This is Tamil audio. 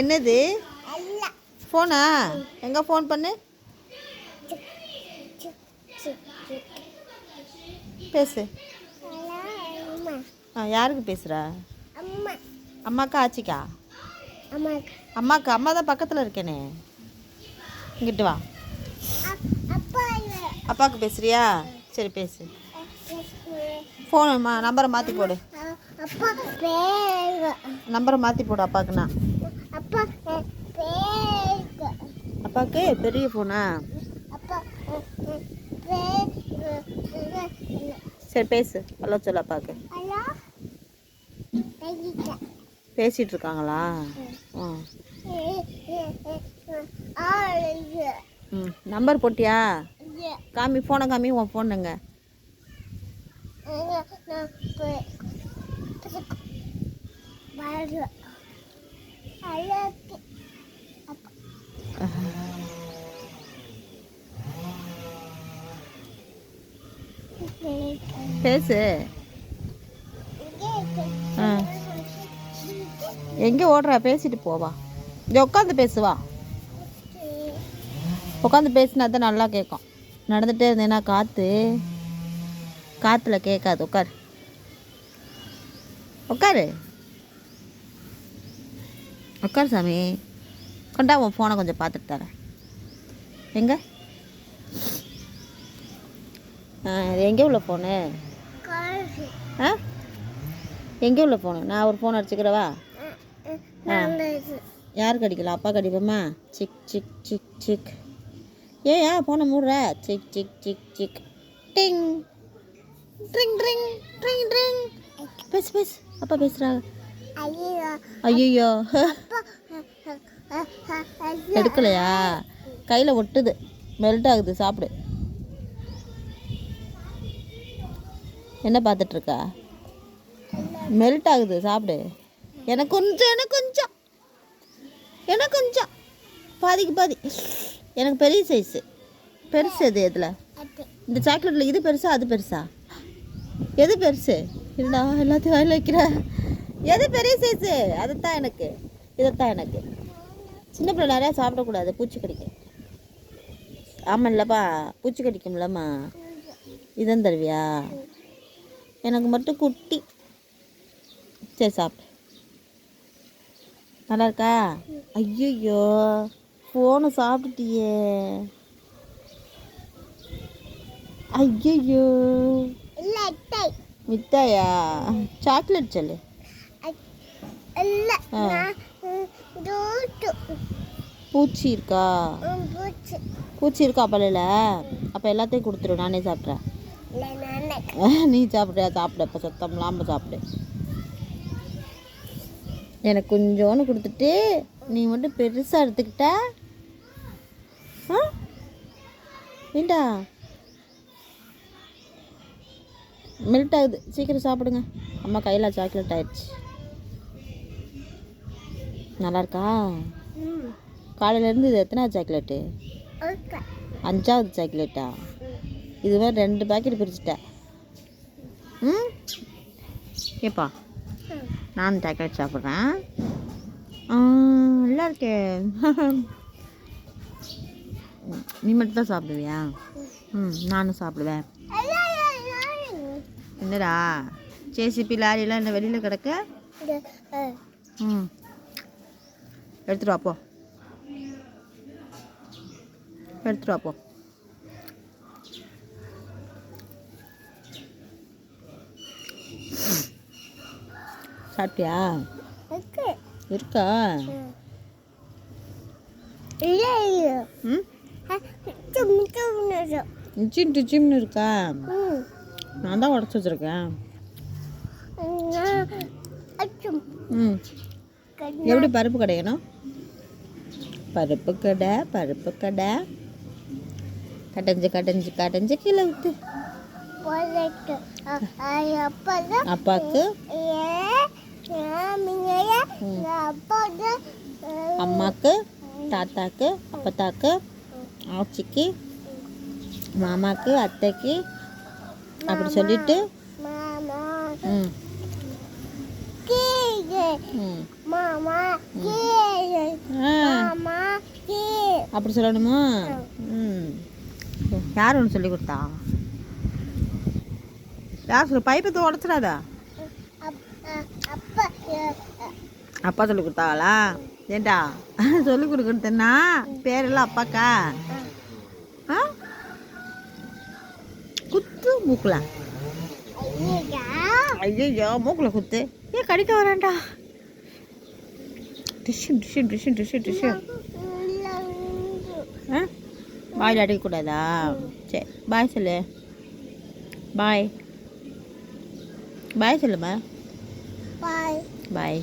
என்னது? ஃபோனா எங்கே ஃபோன் பண்ணு? பேசு. ஆ யாருக்கு பேசுகிறா அம்மாக்கா ஆச்சிக்கா? அம்மாக்கா. அம்மா தான் பக்கத்தில் இருக்கேனே. இங்கிட்டு வா. அப்பாவுக்கு பேசுறியா? சரி பேசு. ஃபோன் நம்பரை மாற்றி போடு. நம்பரை மாற்றி போடு அப்பாக்குண்ணா அப்பா பேக அப்பாவுக்கு பெரிய ஃபோனா சரி பேசு. ஹலோ சொல்லு அப்பாவுக்கு பேசிகிட்டு இருக்காங்களா ம். நம்பர் போட்டியா? காமி ஃபோனை காமி உன் ஃபோனுங்க அழகு பேசு. ஆ. எங்கே ஓடுறா? பேசிட்டு போவா இங்கே உட்காந்து பேசுவா உட்காந்து பேசினா தான் நல்லா கேட்கும் நடந்துகிட்டே இருந்தேன்னா காற்று காற்றுல கேட்காது. உட்காரு உட்காரு உட்காரு சாமி. கொண்டா உன் ஃபோனை கொஞ்சம் பார்த்துட்டு தரேன். எங்கே? எங்கே உள்ள ஃபோனு ஆ? எங்கே உள்ள ஃபோனு நான் ஒரு ஃபோன் அடிச்சுக்கிறவா? யாருக்கு அடிக்கலாம் அப்பா அடிப்போமா? சிக் சிக் சிக் சிக். ஏயா ஃபோனை மூடுற. சிக் சிக் சிக் சிக். டிங். ட்ரிங் ட்ரிங் ட்ரிங் ட்ரிங் பேசு பேசு. அப்பா பேசுகிறாங்க ஐயோ. எடுக்கலையா? கையில் ஒட்டுது. மெல்ட் ஆகுது. சாப்பிடு. என்ன பார்த்துட்டு இருக்கா மெல்ட் ஆகுது சாப்பிடு. எனக்கு கொஞ்சம் எனக்கு கொஞ்சம். எனக்கு கொஞ்சம். பாதிக்கு பாதி. எனக்கு பெரிய சைஸு பெருசு எது எதில்? இந்த சாக்லேட்டில் இது பெருசா அது பெருசா? எது பெருசு? இல்லைடா எல்லாத்தையும் வாயில் வைக்கிற? எது பெரிய சைஸு அதுதான் எனக்கு. இதைத்தான் எனக்கு. சின்ன பிள்ளை நிறையா சாப்பிடக்கூடாது பூச்சி கடிக்கும் ஆமாம் இல்லைப்பா பூச்சி கடிக்கும்லம்மா இதான் தருவியா? எனக்கு மட்டும் குட்டி. சரி சாப்பிடு நல்லா இருக்கா ஐயோ ஃபோனை சாப்பிட்டுட்டியே. ஐயோ மிட்டாயா. சாக்லேட் சொல்லு. பூச்சி இருக்கா? பூச்சி. இருக்கா பல்லில் அப்போ எல்லாத்தையும் கொடுத்துரு நானே சாப்பிட்றேன். நீ சாப்பிடு. அப்போ சத்தம் இல்லாமல் சாப்பிடு. எனக்கு கொஞ்சோன்னு கொடுத்துட்டு நீ மட்டும் பெருசாக எடுத்துக்கிட்ட. ஆ? ஏண்டா? மெல்ட் ஆகுது. சீக்கிரம் சாப்பிடுங்க. அம்மா கையில் சாக்லேட் ஆயிடுச்சு. நல்லா இருக்கா? காலையிலேருந்து இது எத்தனாவது சாக்லேட்டு அஞ்சாவது சாக்லேட்டா இது மாதிரி ரெண்டு பாக்கெட் பிரிச்சுட்டேன். ம்? ஏப்பா நானும் சாக்லேட் சாப்பிட்றேன். நல்லா இருக்கே. நீ மட்டும் தான் சாப்பிடுவியா? ம் நானும் சாப்பிடுவேன். என்னடா? ஜேசிபி லாரிலாம் இந்த வெளியில் கிடக்க? ம். எடுத்துட்டு வாப்போ எடுத்துட்டு வாப்போ சாப்பிட்டியா? இருக்கா. இல்ல இல்ல. ம்? சும் சும் நிச்சிம் டிச்சிம்னு இருக்கா? நான் தான் உடச்சி வச்சுருக்கேன். ம். எப்படி பருப்பு கடையணும்? பருப்பு கடை பருப்பு கடை. கடைஞ்சு கடைஞ்சு கடைஞ்சு கீழே விட்டு. போலட்டு அப்பதான் அப்பாவுக்கு அப்பா அம்மாக்கு தாத்தாக்கு அப்பத்தாக்கு ஆச்சிக்கு மாமாக்கு அத்தைக்கு அப்படி சொல்லிட்டு மாமா ம் அப்படி சொல்லணுமா ம் யார் ஒன்று சொல்லி கொடுத்தா யார் சொல்லு பைப்பை உடச்சிடாதா அப்பா அப்பா சொல்லி கொடுத்தாங்களா? ஏண்டா? சொல்லி கொடுக்குறதுன்னா பேரெல்லாம் அப்பாக்கா? ஆ? குத்து மூக்குல. ஐயா மூக்கில் குத்து. ஏன் கடிக்க வரேன்டா. டிஷ்ஷு டிஷ்ஷு டிஷ்ஷு டிஷ்ஷு டிஷ்ஷு. ஆ? வாயில் அடிக்கக்கூடாதா சரி பாய் சொல்லு. பாய். பாய் சொல்லுமா? பாய். பாய்.